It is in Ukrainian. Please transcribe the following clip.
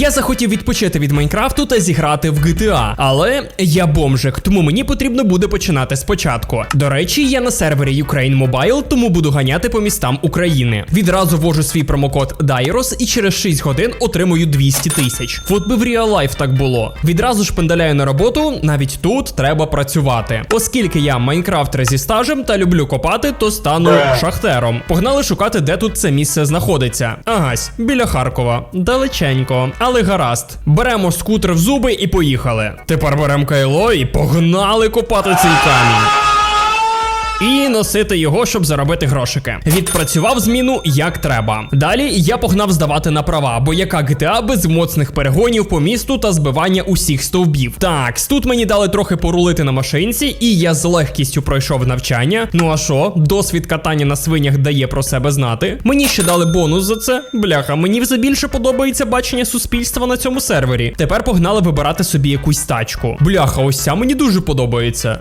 Я захотів відпочити від Майнкрафту та зіграти в GTA, але я бомжик, тому мені потрібно буде починати спочатку. До речі, я на сервері Ukraine Mobile, тому буду ганяти по містам України. Відразу ввожу свій промокод DAIROS і через 6 годин отримую 200 тисяч. От би в Real Life так було. Відразу ж пендаляю на роботу, навіть тут треба працювати. Оскільки я майнкрафтер зі стажем та люблю копати, то стану шахтером. Погнали шукати, де тут це місце знаходиться. Агась, біля Харкова. Далеченько, але гаразд. Беремо скутер в зуби і поїхали. Тепер беремо кайло і погнали копати цей камінь. Носити його, щоб заробити грошики. Відпрацював зміну як треба. Далі я погнав здавати на права, бо яка GTA без моцних перегонів по місту та збивання усіх стовбів. Так, тут мені дали трохи порулити на машинці, і я з легкістю пройшов навчання. Ну а що, досвід катання на свинях дає про себе знати. Мені ще дали бонус за це. Бляха, мені все більше подобається бачення суспільства на цьому сервері. Тепер погнали вибирати собі якусь тачку. Бляха, ось ця мені дуже подобається.